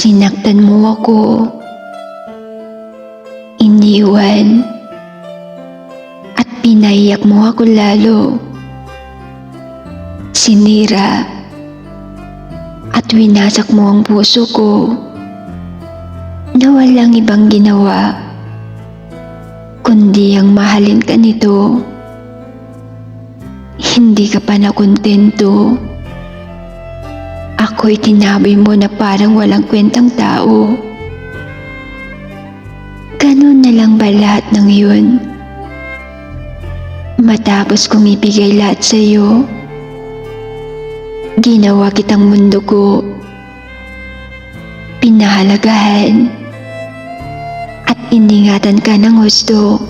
Sinaktan mo ako. Iniwan. At pinaiyak mo ako lalo. Sinira. At winasak mo ang puso ko. Na walang ibang ginawa. Kundi ang mahalin ka nito. Hindi ka pa nakontento. Ako'y tinabi mo na parang walang kwentang tao. Ganun na lang ba lahat ng yun? Matapos kong ibigay lahat sa iyo, ginawa kitang mundo ko. Pinahalagahan at iningatan ka ng gusto.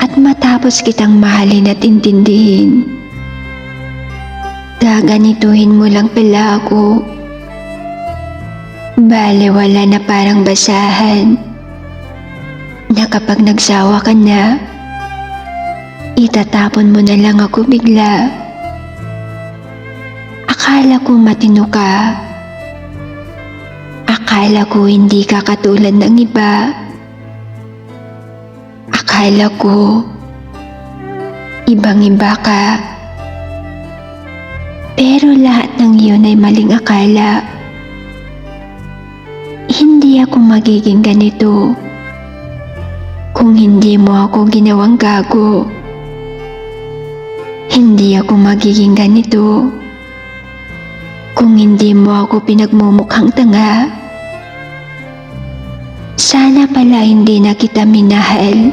At matapos kitang mahalin at intindihin, gaganituhin mo lang pala ako. Bale wala na parang basahan. Na kapag nagsawa ka na, itatapon mo na lang ako bigla. Akala ko matino ka. Akala ko hindi ka katulad ng iba. Akala ko ibang iba ka. Pero lahat ng iyon ay maling akala. Hindi ako magiging ganito kung hindi mo ako ginawang gago. Hindi ako magiging ganito kung hindi mo ako pinagmumukhang tanga. Sana pala hindi na kita minahal.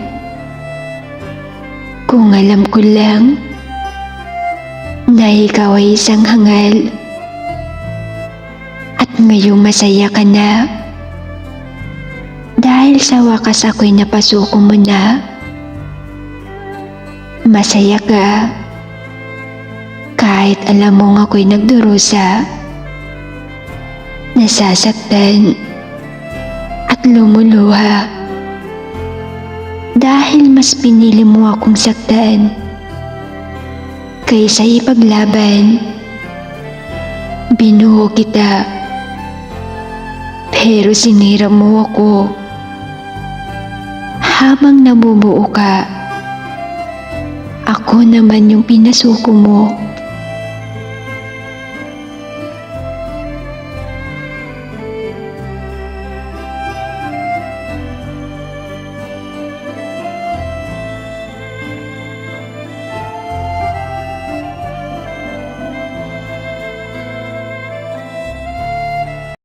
Kung alam ko lang na ikaw ay isang hangal. At ngayong masaya ka na. Dahil sa wakas ako'y napasuko mo na. Masaya ka. Kahit alam mong ako'y nagdurusa, nasasaktan. At lumuluha. Dahil mas pinili mo akong saktan kaysa ipaglaban. Binuo kita pero sinira mo ako. Habang nabubuo ka, ako naman yung pinasuko mo.